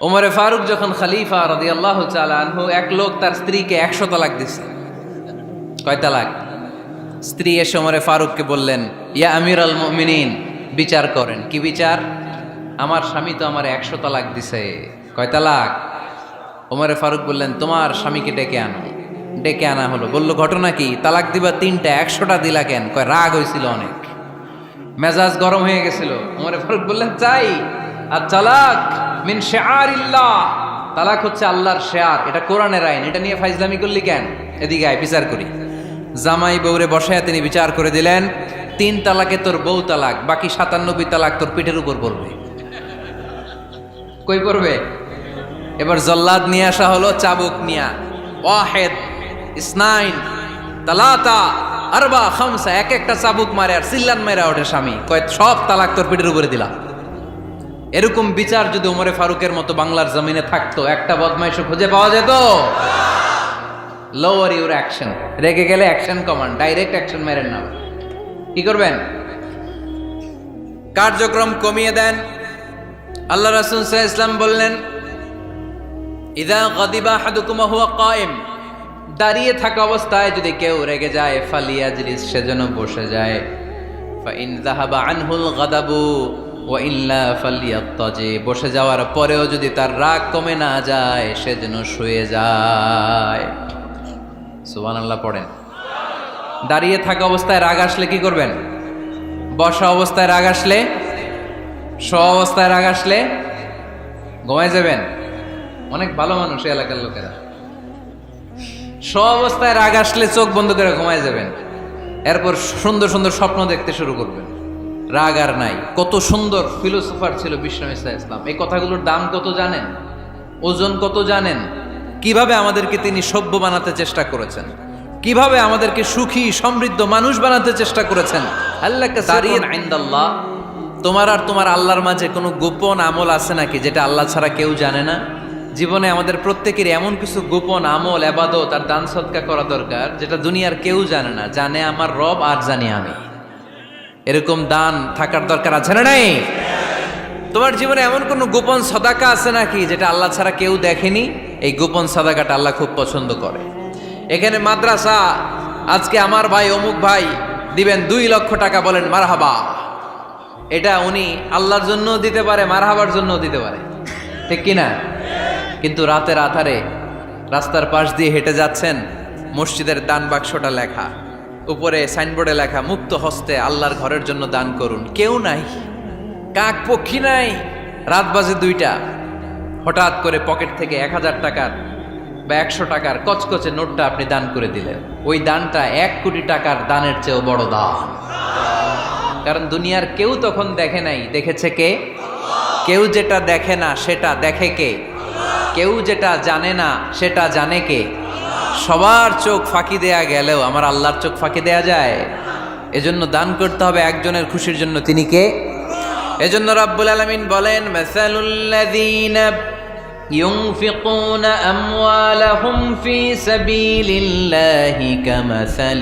ওমরে ফারুক যখন খালিফা রদি আল্লাহ আনহু, এক লোক তার স্ত্রীকে একশো তালাক দিছে। কয় তালাক? স্ত্রী এসে ওমরে ফারুককে বললেন, ইয়া আমির আল মিনীন বিচার করেন। কি বিচার? আমার স্বামী তো আমার একশো তালাক দিছে। কয় তালাক? ওমরে ফারুক বললেন, তোমার স্বামীকে ডেকে আনো। ডেকে আনা হলো। বলল, ঘটনা কি? তালাক দিবা তিনটা, একশোটা দিলা কেন? কয়, রাগ হয়েছিল অনেক। মেজাজ গরম হয়ে গেছিল। ওমরে ফারুক বললেন, চাই। আর তালাক মিন শেয়ারিল্লাহ তালাক হচ্ছে আল্লাহর শেয়ার এটা কোরআনের আইন। এটা নিয়ে ফাইজলামি করলি কেন? এদিকে আয়, বিচার করি। জামাই বউরে বসায় তিনি বিচার করে দিলেন, তিন তালাকে তোর বউ তালাক, বাকি সাতান্নব্বই তালাক তোর পিঠের উপর পড়বে। কই পড়বে? এবার জল্লাদ নিয়ে আসা হলো, চাবুক নিয়া। ওয়াহেদ, ইসনাইন, তালাতা, আরবা, খামসা, এক একটা চাবুক মারে আর সিল্লান মেরা ওঠে স্বামী। কয়, সব তালাক তোর পিঠের উপরে দিলাম। এরকম বিচার যদি ওমরে ফারুকের মতো বাংলার জমিনে থাকতো, একটা বদমাইশ খুঁজে পাওয়া যেত? লোয়ার ইউর অ্যাকশন রেগে গেলে অ্যাকশন কমান ডাইরেক্ট অ্যাকশন মেরেন না কি করবেন? কার্যক্রম কমিয়ে দেন। আল্লাহ রাসুল ইসলাম বললেন, ইদা গদিবা হাদুকুমা হুয়া কায়েম। দাঁড়িয়ে থাকা অবস্থায় যদি কেউ রেগে যায়, ফালিয়াজলিস সেজন্য বসে যায়। ফাইন যাহাবা আনহুল গাদাবু ওয়া ইল্লা বসে যাওয়ার পরেও যদি তার রাগ কমে না যায়, সে যেন শুয়ে যায়। সুবহানাল্লাহ পড়েন। দাঁড়িয়ে থাকা অবস্থায় রাগ আসলে কি করবেন? বসা অবস্থায় রাগ আসলে স অবস্থায় রাগ আসলে ঘুমায় যাবেন। অনেক ভালো মানুষ এলাকার লোকেরা। স অবস্থায় রাগ আসলে চোখ বন্ধ করে ঘুমায় যাবেন। এরপর সুন্দর সুন্দর স্বপ্ন দেখতে শুরু করবেন। রাগ আর নাই। কত সুন্দর ফিলোসফার ছিল বিষ্ণু ইসলাম ইসলাম। এই কথাগুলোর দাম কত জানেন? ওজন কত জানেন? কীভাবে আমাদেরকে তিনি সভ্য বানাতে চেষ্টা করেছেন? কীভাবে আমাদেরকে সুখী সমৃদ্ধ মানুষ বানাতে চেষ্টা করেছেন? আল্লাহকে দাঁড়িয়ে আইন্দাল্লাহ তোমার আর তোমার আল্লাহর মাঝে কোনো গোপন আমল আছে নাকি যেটা আল্লাহ ছাড়া কেউ জানে না? জীবনে আমাদের প্রত্যেকের এমন কিছু গোপন আমল এবাদত আর দান সৎকা করা দরকার যেটা দুনিয়ার কেউ জানে না। জানে আমার রব আর জানি আমি। এরকম দান থাকার দরকার আছে না নাই? তোমার জীবনে এমন কোনো গোপন সদাকা আছে নাকি যেটা আল্লাহ ছাড়া কেউ দেখেনি? এই গোপন সদাকাটা আল্লাহ খুব পছন্দ করে। এখানে মাদ্রাসা, আজকে আমার ভাই, অমুক ভাই দিবেন দুই লক্ষ টাকা বলেন মারহাবা। এটা উনি আল্লাহর জন্য দিতে পারে, মারহাবার জন্য দিতে পারে। ঠিক কিনা? কিন্তু রাতের আধারে রাস্তার পাশ দিয়ে হেঁটে যাচ্ছেন মসজিদের দান বাক্সটা লেখা। উপরে সাইনবোর্ডে লেখা, মুক্ত হস্তে আল্লাহর ঘরের জন্য দান করুন। কেউ নাই, কাক পক্ষী নাই, রাত বাজে দুইটা। হঠাৎ করে পকেট থেকে এক হাজার টাকার বা একশো টাকার কচকচে নোটটা আপনি দান করে দিলেন। ওই দানটা এক কোটি টাকার দানের চেয়েও বড় দান। কারণ দুনিয়ার কেউ তখন দেখে নাই, দেখেছে কে? কেউ যেটা দেখে না, সেটা দেখে কে? কেউ যেটা জানে না, সেটা জানে কে? সবার চোখ ফাঁকি দেয়া গেলেও আমার আল্লাহর চোখ ফাঁকি দেয়া যায় এজন্য দান করতে হবে একজনের খুশির জন্য তিনি কে এজন্য রাব্বুল আলামিন বলেন মাসালুল্লাযীনা ينفقون أموالهم في سبيل الله كمثل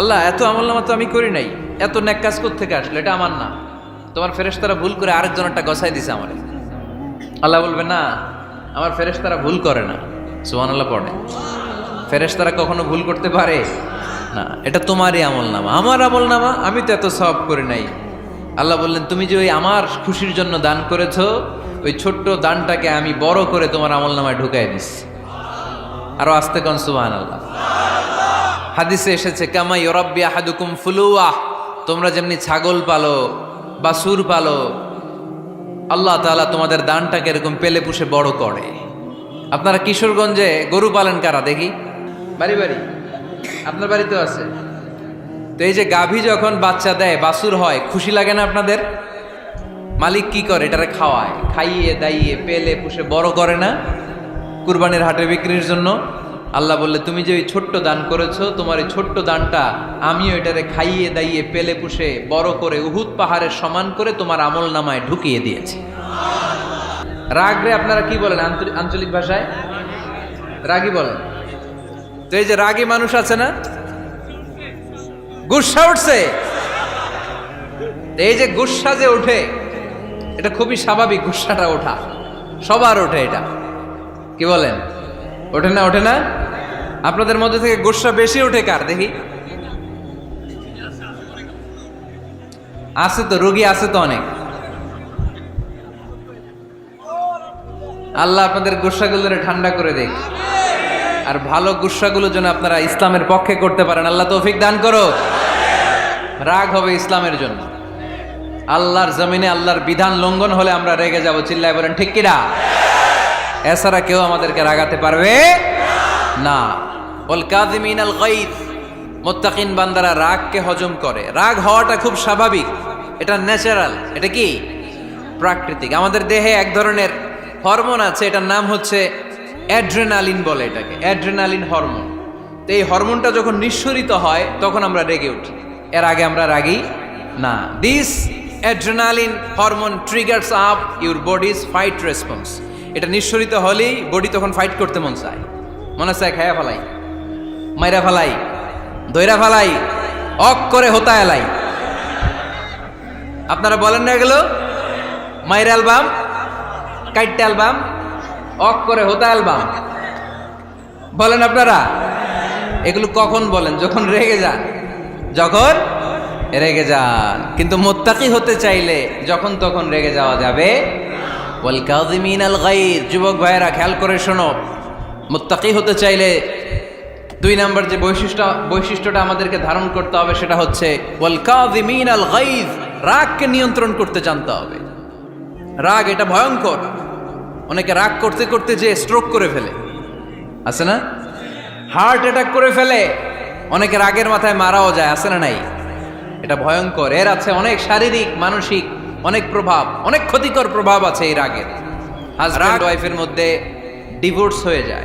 আল্লাহ, এত আমল নামা তো আমি করি নাই। এত ন্যাক কাজ থেকে আসলো? এটা আমার না। তোমার ফেরেশতারা ভুল করে আরেকজনেরটা গসাই দিছে আমার। আল্লাহ বলবে, না, আমার ফেরেশতারা ভুল করে না। সুহান আল্লাহ পড়ে। ফেরেশতারা কখনো ভুল করতে পারে? না, এটা তোমারই আমল নামা। আমার আমল নামা, আমি তো এত সব করে নাই। আল্লাহ বললেন, তুমি যে ওই আমার খুশির জন্য দান করেছ, ওই ছোট্ট দানটাকে আমি বড় করে তোমার আমল নামায় ঢুকাই দিচ্ছি আরও আস্তে কন সুবহানাল্লাহ। হাদিসে এসেছে, কামা ইউরাব্বি আহাদুকুম ফুলুয়া তোমরা যেমনি ছাগল পালো বাসুর পালো, আল্লাহ তাআলা তোমাদের দানটাকে এরকম পেলে পুষে বড় করে। আপনারা কিশোরগঞ্জে গরু পালেন কারা? দেখি। বাড়ি বাড়ি। আপনার বাড়িতেও আছে। তো এই যে গাভী যখন বাচ্চা দেয় বাসুর হয়, খুশি লাগে না আপনাদের? মালিক কি করে? এটারে খাওয়ায়, খাইয়ে, দাইয়ে, পেলে, পুষে বড় করে না? কুরবানির হাটে বিক্রির জন্য? আল্লাহ বললে, তুমি যে ওই ছোট্ট দান করেছ, তোমার এই ছোট্ট দানটা আমিও এটারে খাইয়ে দাইয়ে পেলে পুষে বড় করে উহুদ পাহাড়ের সমান করে তোমার আমল নামায় ঢুকিয়ে দিয়েছি। রাগ রে, আপনারা কি বলেন আঞ্চলিক ভাষায়? রাগী বলেন। তো এই যে রাগী মানুষ আছে না? গুসা উঠছে। এই যে গুসা যে ওঠে, এটা খুবই স্বাভাবিক গুসাটা ওঠা। সবার ওঠে এটা। কি বলেন? ওঠে না ওঠে না? আপনাদের মধ্যে থেকে গোসা বেশি ওঠে কার, দেখি? আছে তো, রোগী আছে তো অনেক। আল্লাহ আপনাদের গুসাগুলোরে ঠান্ডা করে দেখ। আর ভালো গুসাগুলো যেন আপনারা ইসলামের পক্ষে করতে পারেন, আল্লাহ তৌফিক দান করো। রাগ হবে ইসলামের জন্য। আল্লাহর জমিনে আল্লাহর বিধান লঙ্ঘন হলে আমরা রেগে যাব, চিল্লায় বলেন, ঠিক কিনা? এছাড়া কেউ আমাদেরকে রাগাতে পারবে না। ওল আল গাইদ মোত্তাকিন বান্দারা রাগকে হজম করে। রাগ হওয়াটা খুব স্বাভাবিক। এটা ন্যাচারাল। এটা কি? প্রাকৃতিক। আমাদের দেহে এক ধরনের হরমোন আছে, এটার নাম হচ্ছে অ্যাড্রেনালিন বলে এটাকে। Adrenaline hormone. তো এই হরমোনটা যখন নিঃসরিত হয়, তখন আমরা রেগে উঠি। এর আগে আমরা রাগি না। This adrenaline hormone triggers up your bodies fight response এটা নিঃসরিত হলেই বডি তখন ফাইট করতে মন চায়। মনে চায় খায়া ফেলাই। মাইরা ফালাই, দইরা ফালাই, অক করে হোতা এলাই। আপনারা বলেন না এগুলো? মাইরা অ্যালবাম, কাইটটা অ্যালবাম, অক করে হোতা অ্যালবাম। বলেন আপনারা? এগুলো কখন বলেন? যখন রেগে যান। যখন রেগে যান। কিন্তু মোত্তাকি হতে চাইলে যখন তখন রেগে যাওয়া যাবে। ওয়াল কাযিমিন আল যুবক ভাইয়েরা, খেয়াল করে শোনো। মুত্তাকি হতে চাইলে দুই নম্বর যে বৈশিষ্ট্য, বৈশিষ্ট্যটা আমাদেরকে ধারণ করতে হবে সেটা হচ্ছে রাগকে নিয়ন্ত্রণ করতে জানতে হবে। রাগ এটা ভয়ঙ্কর। অনেকে রাগ করতে করতে যে স্ট্রোক করে ফেলে। আছে না? হার্ট অ্যাটাক করে ফেলে। অনেকে রাগের মাথায় মারাও যায়, আছে না নাই? এটা ভয়ঙ্কর। এর আছে অনেক শারীরিক, মানসিক, অনেক প্রভাব, অনেক ক্ষতিকর প্রভাব আছে এই রাগের। হাজব্যান্ড ওয়াইফের মধ্যে ডিভোর্স হয়ে যায়।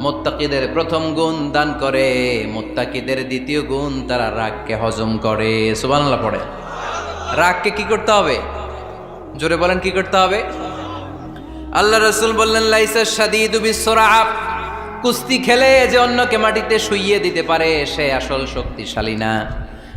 মোত্তাকিদের প্রথম গুণ দান করে, মোত্তাকিদের দ্বিতীয় গুণ তারা রাগকে হজম করে। সুবহানাল্লাহ পড়ে। রাগকে কি করতে হবে? জোরে বলেন, কি করতে হবে? আল্লাহ রসুল বললেন, লাইসা সাদিদু সোরাফ কুস্তি খেলে যে অন্যকে মাটিতে শুইয়ে দিতে পারে, সে আসল শক্তিশালী না।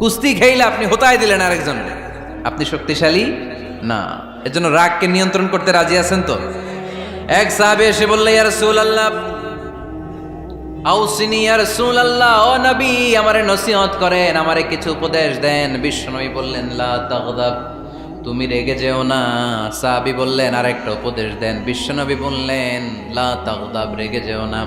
কুস্তি খেইলে আপনি হোতায় দিলেন আরেকজনের আপনি শক্তিশালী? না। এজন্য রাগকে নিয়ন্ত্রণ করতে রাজি আছেন তো? এক সাহাবে এসে বললে, ইয়া রাসূলুল্লাহ, আউসিনি, ইয়া রাসূলুল্লাহ, ও নবী, আমারে নসিহত করেন, আমারে কিছু উপদেশ দেন। বিশ্বনবী বললেন, লা তাগদাব, তুমি রেগে যেও না। সাহাবি বললেন আর একটা উপদেশ দেন। বিশ্বনবী বললেন, লা তাগদাব, রেগে যেও না।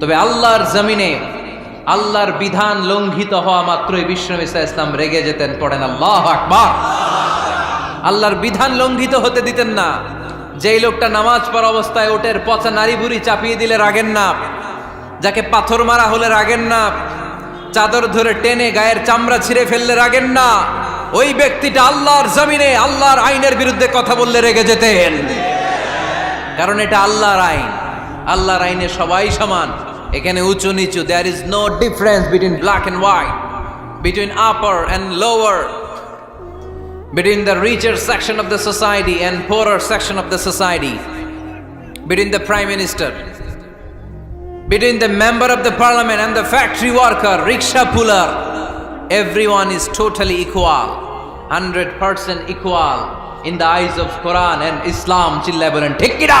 তবে আল্লাহর জমিনে, আল্লাহর বিধান লঙ্ঘিত হওয়া মাত্রই ইসা ইসলাম রেগে যেতেন, পড়েন আল্লাহ আকবার। আল্লাহর বিধান লঙ্ঘিত হতে দিতেন না। যেই লোকটা নামাজ পড়া অবস্থায় ওটের পচা নারী বুড়ি চাপিয়ে দিলে রাগেন না যাকে পাথর মারা হলে রাগেন না চাদর ধরে টেনে গায়ের চামড়া ছিঁড়ে ফেললে রাগেন না ওই ব্যক্তিটা আল্লাহর জমিনে, আল্লাহর আইনের বিরুদ্ধে কথা বললে রেগে যেতেন। কারণ এটা আল্লাহর আইন। আল্লাহর আইনে সবাই সমান এখানে উঁচু নিচু there is no difference between black and white between upper and lower between the richer section of the society and poorer section of the society, between the prime minister, between the member of the parliament and the factory worker, rickshaw puller, everyone is totally equal, 100% equal in the eyes of Quran and Islam. ঠিক কিনা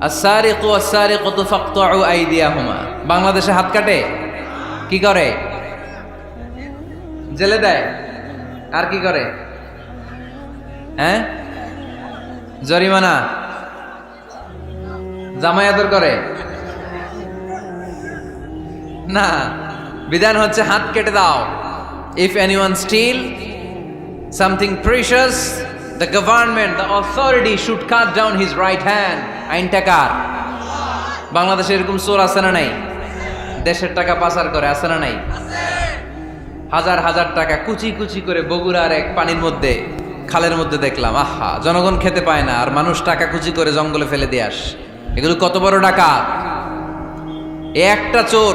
আসারিকতু ফাকতাউ আইদিয়াহুমা। বাংলাদেশে হাত কাটে? কি করে? জেলে দেয়? আর কি করে? হ্যাঁ? জরিমানা? জামাই আদর করে? না। বিধান হচ্ছে হাত কেটে দাও। If anyone steal something precious the government, the authority should cut down his right hand. আইনটা কার বাংলাদেশে এরকম চোর আছে না নাই? দেশের টাকা পাচার করে, আছে না নাই? হাজার হাজার টাকা কুচি কুচি করে বগুড়ার এক পানির মধ্যে, খালের মধ্যে দেখলাম, আহা, জনগণ খেতে পায় না, আর মানুষ টাকা কুচি করে জঙ্গলে ফেলে দিয়ে আস। এগুলো কত বড় টাকা একটা চোর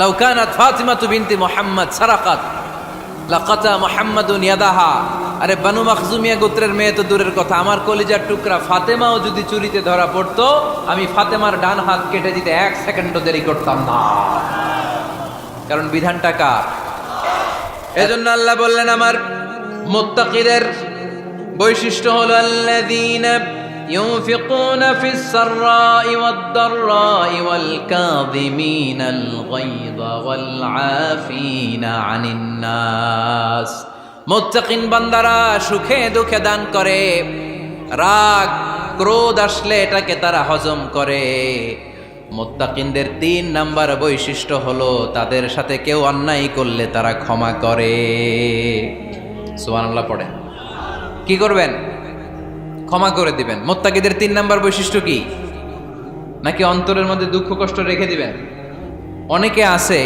লাউ কানাত ফাতিমাতু বিনতি মুহাম্মদ, সারাকাত। লাকাতা মুহাম্মাদুন ইয়াদাহা। আরে বানু মাখজুমিয়া গোত্রের মেয়ে তো দূরের কথা, আমার কলিজার টুকরা ফাতেমাও যদি চুরিতে ধরা পড়তো, আমি ফাতেমার ডান হাত কেটে দিতে এক সেকেন্ডও দেরি করতাম না। কারণ বিধানটা কার? এজন্য আল্লাহ বললেন, আমার মুত্তাকিদের বৈশিষ্ট্য হলো আল্লাযীনা ينفقون في السراء والضراء والكاظمين الغيظ والعافين عن الناس মুত্তাকিন বান্দারা সুখে দুঃখে দান করে রাগ ক্রোধ আসলে এটাকে তারা হজম করে মোত্তাকিনদের তিন নাম্বার বৈশিষ্ট্য হলো তাদের সাথে কেউ অন্যায় করলে তারা ক্ষমা করে সুবহানাল্লাহ পড়েন কি করবেন ক্ষমা করে দিবেন। মোত্তাকিদের তিন নাম্বার বৈশিষ্ট্য কি? নাকি অন্তরের মধ্যে দুঃখ, কষ্ট রেখে দিবেন? অনেকে আছে,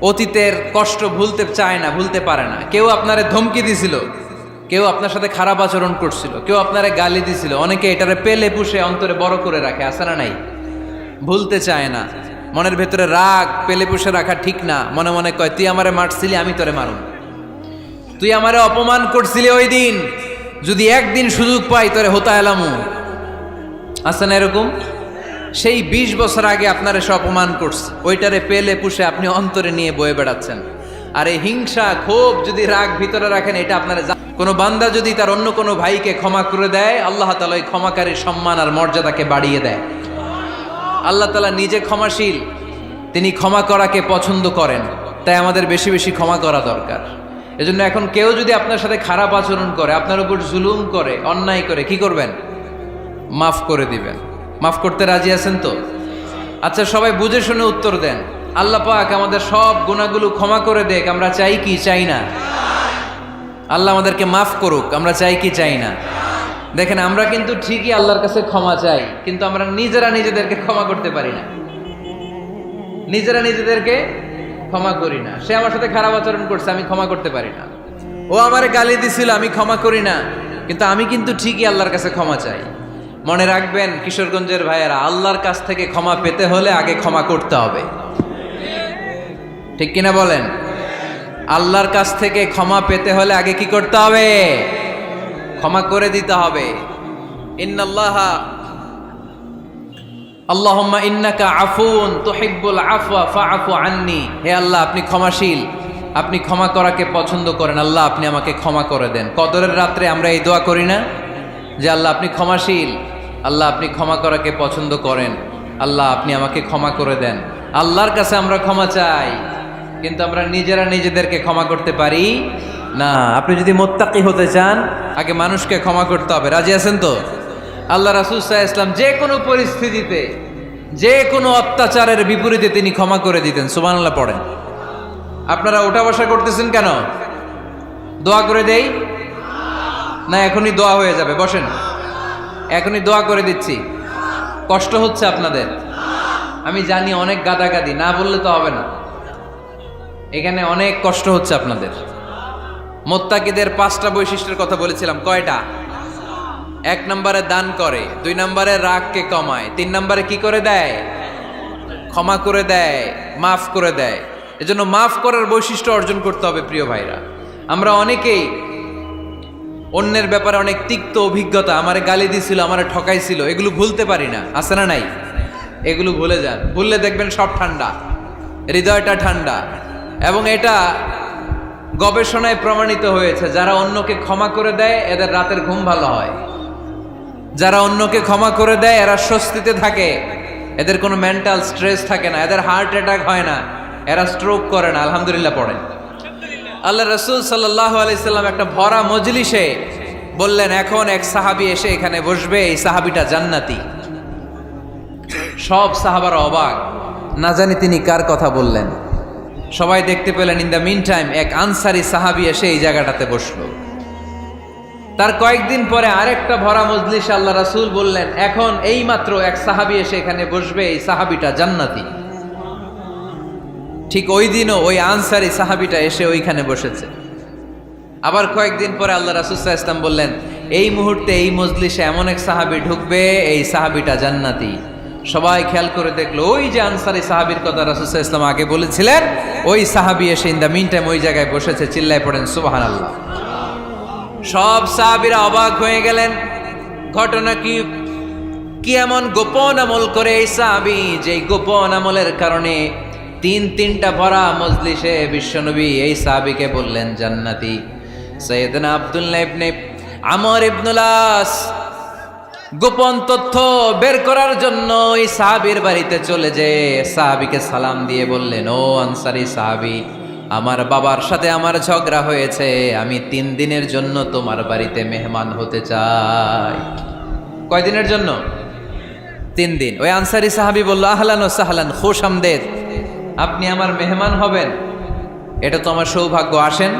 অতীতের কষ্ট ভুলতে চায় না, ভুলতে পারে না। কেউ আপনারে ধমকি দিছিল, কেউ আপনার সাথে খারাপ আচরণ করছিল, কেউ আপনারে গালি দিছিল। অনেকে এটারে পেলে পুষে অন্তরে বড় করে রাখে আসে না নাই? ভুলতে চায় না। মনের ভেতরে রাগ, পেলে পুষে রাখা ঠিক না। মনে মনে কয়, তুই আমারে মারছিলি, আমি তোরে মারুন তুই আমারে অপমান করছিলি ওই দিন। যদি একদিন সুযোগ পাই, তোরে হতা এলামু আছে না এরকম? সেই বিশ বছর আগে আপনার এসে অপমান করছে। ওইটারে পেলে পুষে আপনি অন্তরে নিয়ে বয়ে বেড়াচ্ছেন। আর এই হিংসা, ক্ষোভ যদি রাগ ভিতরে রাখেন, এটা আপনার কোনো বান্দা যদি তার অন্য কোনো ভাইকে ক্ষমা করে দেয়, আল্লাহ তালা ক্ষমাকারীর সম্মান আর মর্যাদাকে বাড়িয়ে দেয়। আল্লাহ তালা নিজে ক্ষমাশীল, তিনি ক্ষমা করাকে পছন্দ করেন। তাই আমাদের বেশি বেশি ক্ষমা করা দরকার। এজন্য এখন কেউ যদি আপনার সাথে খারাপ আচরণ করে, আপনার উপর জুলুম করে, অন্যায় করে, কি করবেন? মাফ করে দিবেন। মাফ করতে রাজি আছেন তো? আচ্ছা সবাই বুঝে শুনে উত্তর দেন। আল্লাহ পাক আমাদের সব গুণাগুলো ক্ষমা করে দেখ আমরা চাই কি? চাই না। আল্লাহ আমাদেরকে মাফ করুক, আমরা চাই কি? চাই না। দেখেন, আমরা কিন্তু ঠিকই আল্লাহর কাছে ক্ষমা চাই, কিন্তু আমরা নিজেরা নিজেদেরকে ক্ষমা করতে পারি না। নিজেরা নিজেদেরকে ক্ষমা করি না। সে আমার সাথে খারাপ আচরণ করছে, আমি ক্ষমা করতে পারি না। ও আমারে গালি দিছিল, আমি ক্ষমা করি না। কিন্তু আমি কিন্তু ঠিকই আল্লাহর কাছে ক্ষমা চাই। মনে রাখবেন, কিশোরগঞ্জের ভাইয়েরা, আল্লাহর কাছ থেকে ক্ষমা পেতে হলে আগে ক্ষমা করতে হবে। ঠিক কিনা বলেন? আল্লাহর কাছ থেকে ক্ষমা পেতে হলে আগে কি করতে হবে? ক্ষমা করে দিতে হবে। ইন্নাল্লাহা আল্লাহুম্মা ইন্নাকা আফুন তুহিব্বুল আফওয়া ফাআফু আন্নি। হে আল্লাহ, আপনি ক্ষমাশীল। আপনি ক্ষমা করাকে পছন্দ করেন। আল্লাহ, আপনি আমাকে ক্ষমা করে দেন। কদরের রাত্রে আমরা এই দোয়া করি না? যে আল্লাহ, আপনি ক্ষমাশীল। আল্লাহ, আপনি ক্ষমা করাকে পছন্দ করেন। আল্লাহ, আপনি আমাকে ক্ষমা করে দেন। আল্লাহর কাছে আমরা ক্ষমা চাই। কিন্তু আমরা নিজেরা নিজেদেরকে ক্ষমা করতে পারি না। আপনি যদি মোত্তাকি হতে চান, আগে মানুষকে ক্ষমা করতে হবে। রাজি আছেন তো? আল্লাহ রাসুল সাহা ইসলাম যে কোনো পরিস্থিতিতে, যে কোনো অত্যাচারের বিপরীতে তিনি ক্ষমা করে দিতেন। সুবহানাল্লাহ পড়েন। আপনারা ওঠা বসা করতেছেন কেন? দোয়া করে দেই? না, এখনই দোয়া হয়ে যাবে। বসেন। এখনই দোয়া করে দিচ্ছি। কষ্ট হচ্ছে আপনাদের। আমি জানি অনেক গাদাগাদি, না বললে তো হবে না। এখানে অনেক কষ্ট হচ্ছে আপনাদের। মোত্তাকিদের পাঁচটা বৈশিষ্ট্যের কথা বলেছিলাম। কয়টা? এক নম্বরে দান করে, দুই নম্বরে রাগকে কমায়, তিন নম্বরে কি করে দেয়? ক্ষমা করে দেয়, মাফ করে দেয়। এজন্য মাফ করার বৈশিষ্ট্য অর্জন করতে হবে প্রিয় ভাইরা। আমরা অনেকেই অন্যের ব্যাপারে অনেক তিক্ত অভিজ্ঞতা, আমারে গালি দিছিল, আমারে ঠকাইছিল, এগুলো ভুলতে পারি না। আছে না নাই? এগুলো ভুলে যান। ভুললে দেখবেন সব ঠান্ডা, হৃদয়টা ঠান্ডা। এবং এটা গবেষণায় প্রমাণিত হয়েছে, যারা অন্যকে ক্ষমা করে দেয়, এদের রাতের ঘুম ভালো হয়। যারা অন্যকে ক্ষমা করে দেয়, এরা স্বস্তিতে থাকে। এদের কোনো মেন্টাল স্ট্রেস থাকে না, এদের হার্ট অ্যাটাক হয় না, এরা স্ট্রোক করে না, আলহামদুলিল্লাহ পড়েন আল্লাহ রসুল সাল্লাহ আলাইসাল্লাম একটা ভরা মজলিসে বললেন, এখন এক সাহাবি এসে এখানে বসবে, এই সাহাবিটা জান্নাতি। সব সাহাবার অবাক। না জানি তিনি কার কথা বললেন। সবাই দেখতে পেলেন, ইন দ্য মিন টাইম এক আনসারি সাহাবি এসে এই জায়গাটাতে বসল। তার কয়েকদিন পরে আরেকটা ভরা মজলিস আল্লাহ রাসুল বললেন, এখন এই মাত্র এক সাহাবি এসে এখানে বসবে, এই সাহাবিটা জান্নাতি। ঠিক ওই দিনও ওই আনসারি সাহাবিটা এসে ওইখানে বসেছে। আবার কয়েকদিন পরে আল্লাহ রাসুসাহ ইসলাম বললেন, এই মুহূর্তে এই মজলিসে এমন এক সাহাবি ঢুকবে, এই সাহাবিটা জান্নাতি। সবাই খেয়াল করে দেখল, ওই যে আনসারি সাহাবির কথা রাসুসাহ ইসলাম আগে বলেছিলেন, ওই সাহাবি এসে ইন দ্য মিন টাইম ওই জায়গায় বসেছে, চিল্লায় পড়েন সুবাহান আল্লাহ সব সাহাবিরা অবাক হয়ে গেলেন। ঘটনা কি? কি এমন গোপন আমল করে এই সাহাবি যে গোপন আমলের কারণে তিন তিনটা ভরা মজলিসে বিশ্বনবী এই সাহাবিকে বললেন, জান্নাতি। সৈয়দনা আব্দুল্লাহ ইবনে আমর ইবনুলাস গোপন তথ্য বের করার জন্য এই সাহাবির বাড়িতে চলে যে সাহাবিকে সালাম দিয়ে বললেন, ও আনসারি সাহাবি আমার বাবার সাথে আমার ঝগড়া হয়েছে, আমি তিন দিনের জন্য তোমার বাড়িতে মেহমান হতে চাই। কয়দিনের জন্য? তিন দিন। ওই আনসারি সাহাবি বলল, আহলান ও সাহলান, খোশ আমদেদ। আপনি আমার মেহমান হবেন। এটা তো আমার সৌভাগ্য, আসেন,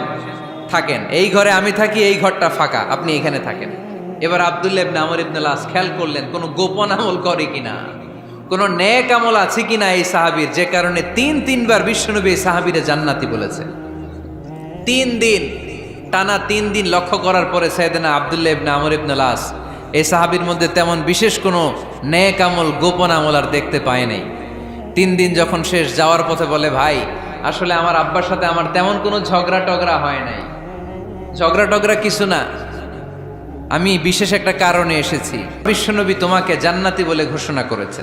থাকেন। এই ঘরে আমি থাকি, এই ঘরটা ফাঁকা, আপনি এখানে থাকেন। এবার আবদুল্লাহ ইবনে আমর লাস খেয়াল করলেন, কোনো গোপন আমল করে কিনা। কোনো নেক আমল আছে কিনা এই সাহাবীর? যে কারণে তিন তিনবার বিশ্বনবী এই সাহাবীরে জান্নাতি বলেছে। তিন দিন, টানা তিন দিন লক্ষ্য করার পরে সাইদেনা আবদুল্লাহ ইবনে আমর ইবনে লাস এই সাহাবীর মধ্যে তেমন বিশেষ কোনো নেক আমল, গোপন আমল আর দেখতে পায় নাই। তিন দিন যখন শেষ যাওয়ার পথে বলে, ভাই, আসলে আমার আব্বার সাথে আমার তেমন কোনো ঝগড়া টগড়া হয় নাই। ঝগড়া টগড়া কিছু না। আমি বিশেষ একটা কারণে এসেছি। বিশ্বনবী তোমাকে জান্নাতি বলে ঘোষণা করেছে।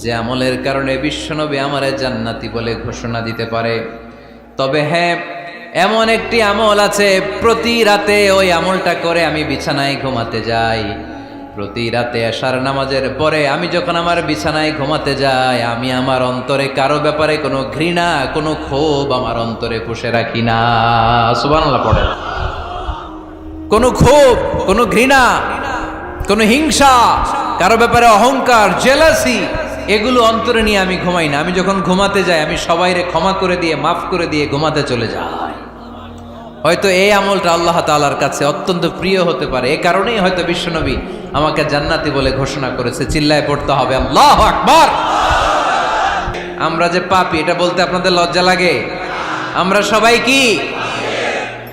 যে আমলের কারণে বিশ্বনবী আমারে জান্নাতি বলে ঘোষণা দিতে পারে। তবে হ্যাঁ এমন একটি আমল আছে, প্রতি রাতে ওই আমলটা করে আমি বিছানায় ঘুমাতে যাই। প্রতি রাতে আসার নামাজের পরে আমি যখন আমার বিছানায় ঘুমাতে যাই, আমি আমার অন্তরে কারও ব্যাপারে কোনো ঘৃণা, কোনো ক্ষোভ আমার অন্তরে পুষে রাখি না। সুবহানাল্লাহ পড়ে কোনো ক্ষোভ, কোনো ঘৃণা, কোনো হিংসা, কারও ব্যাপারে অহংকার, জেলাসি এগুলো অন্তরে নিয়ে আমি ঘুমাই না। আমি যখন ঘুমাতে যাই, আমি সবাইরে ক্ষমা করে দিয়ে, মাফ করে দিয়ে ঘুমাতে চলে যাই। হয়তো এই আমলটা আল্লাহ তালার কাছে অত্যন্ত প্রিয় হতে পারে। এ কারণেই হয়তো বিশ্বনবী আমাকে জান্নাতি বলে ঘোষণা করেছে, চিল্লায় পড়তে হবে, আল্লাহ আকবার! আমরা যে পাপি, এটা বলতে আপনাদের লজ্জা লাগে? আমরা সবাই কি?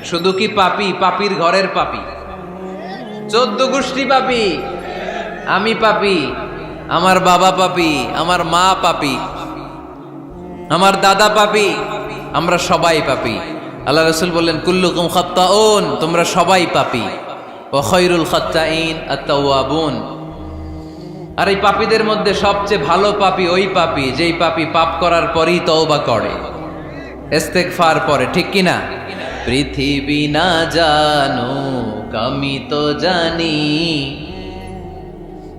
শুধু কি পাপি? পাপির ঘরের পাপি। চোদ্দ গোষ্ঠী পাপি। আমি পাপি। আমার বাবা পাপি, আমার মা পাপি, আমার দাদা পাপি, আমরা সবাই পাপি। আল্লাহ রসুল বললেন, কুল্লুকুম খত্তা ওন তোমরা সবাই পাপি। ও খৈরুল খত্তাইন আত্তাওয়াবুন আর এই পাপীদের মধ্যে সবচেয়ে ভালো পাপি ওই পাপি, যেই পাপি পাপ করার পরই তওবা করে, ইস্তেগফার পরে, ঠিক কি না? পৃথিবী না জানো আমি তো জানি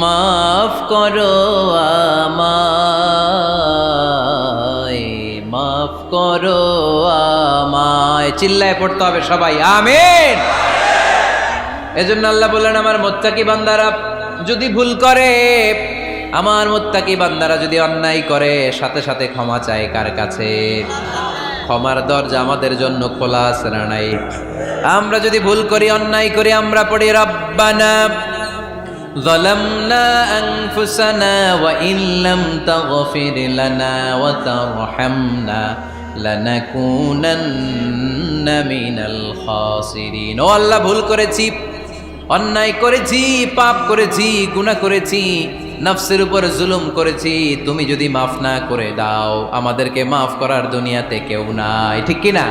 মাফ করো আমায়, মাফ করো আমায়। চিল্লায় পড়তে হবে সবাই, আমেন। এজন্য আল্লাহ বললেন, আমার মোত্তাকি বান্দারা যদি ভুল করে, আমার মোত্তাকি বান্দারা যদি অন্যায় করে, সাথে সাথে ক্ষমা চায় কার কাছে? ক্ষমার দরজা আমাদের জন্য খোলা আছে না নাই? আমরা যদি ভুল করি, অন্যায় করি, আমরা পড়ি, রব্বানা ظلمنا أنفسنا وإن لم تغفر لنا وترحمنا لنكونن من الخاسرين ও আল্লাহ ভুল করেছি অন্যায় করেছি পাপ করেছি গুনাহ করেছি নফসের উপর জুলুম করেছি তুমি যদি মাফ না করে দাও আমাদেরকে মাফ করার দুনিয়াতে কেউ নাই ঠিক কি না